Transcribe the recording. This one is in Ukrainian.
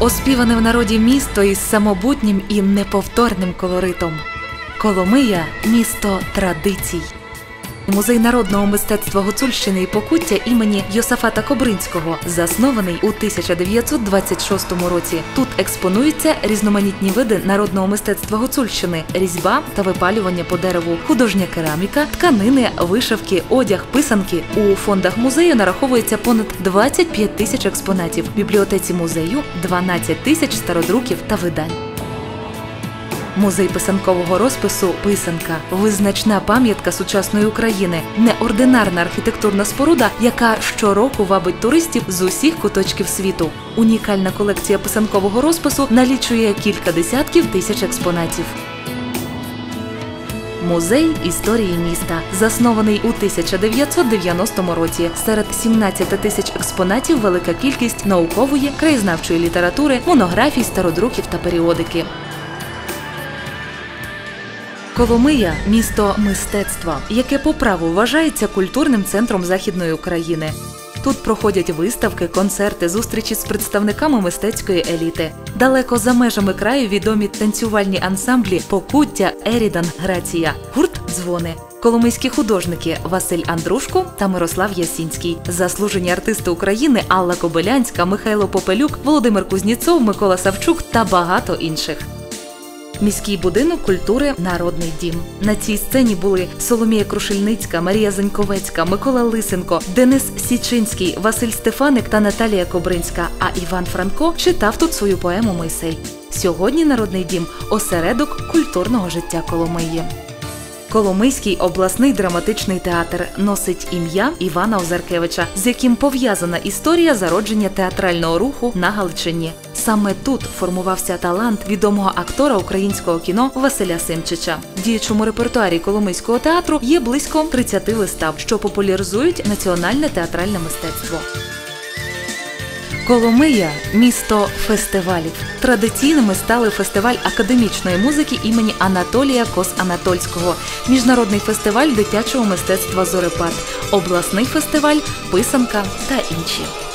Оспіване в народі місто із самобутнім і неповторним колоритом. Коломия місто традицій. Музей народного мистецтва Гуцульщини і Покуття імені Йосафата Кобринського, заснований у 1926 році. Тут експонуються різноманітні види народного мистецтва Гуцульщини, різьба та випалювання по дереву, художня кераміка, тканини, вишивки, одяг, писанки. У фондах музею нараховується понад 25 тисяч експонатів. В бібліотеці музею 12 тисяч стародруків та видань. Музей писанкового розпису Писанка визначна пам'ятка сучасної України, неординарна архітектурна споруда, яка щороку вабить туристів з усіх куточків світу. Унікальна колекція писанкового розпису налічує кілька десятків тисяч експонатів. Музей історії міста заснований у 1990 році. Серед 17 тисяч експонатів велика кількість наукової, краєзнавчої літератури, монографій, стародруків та періодики. Коломия місто мистецтва, яке по праву вважається культурним центром західної України. Тут проходять виставки, концерти, зустрічі з представниками мистецької еліти. Далеко за межами краю відомі танцювальні ансамблі Покуття, Ерідан, Грація, гурт Дзвони. Коломийські художники Василь Андрушко та Мирослав Ясінський, заслужені артисти України Алла Кобилянська, Михайло Попелюк, Володимир Кузніцов, Микола Савчук та багато інших. Міський будинок культури Народний дім. На цій сцені були Соломія Крушельницька, Марія Заньковецька, Микола Лисенко, Денис Січинський, Василь Стефаник та Наталія Кобринська. А Іван Франко читав тут свою поему Мойсей. Сьогодні Народний дім осередок культурного життя Коломиї. Коломийський обласний драматичний театр носить ім'я Івана Озаркевича, з яким пов'язана історія зародження театрального руху на Галичині. Саме тут формувався талант відомого актора українського кіно Василя Симчича. В діючому репертуарі Коломийського театру є близько 30 вистав, що популяризують національне театральне мистецтво. Коломия місто фестивалів. Традиційними стали фестиваль академічної музики імені Анатолія Кос-Анатольського, міжнародний фестиваль дитячого мистецтва Зорепад, обласний фестиваль Писанка та інші.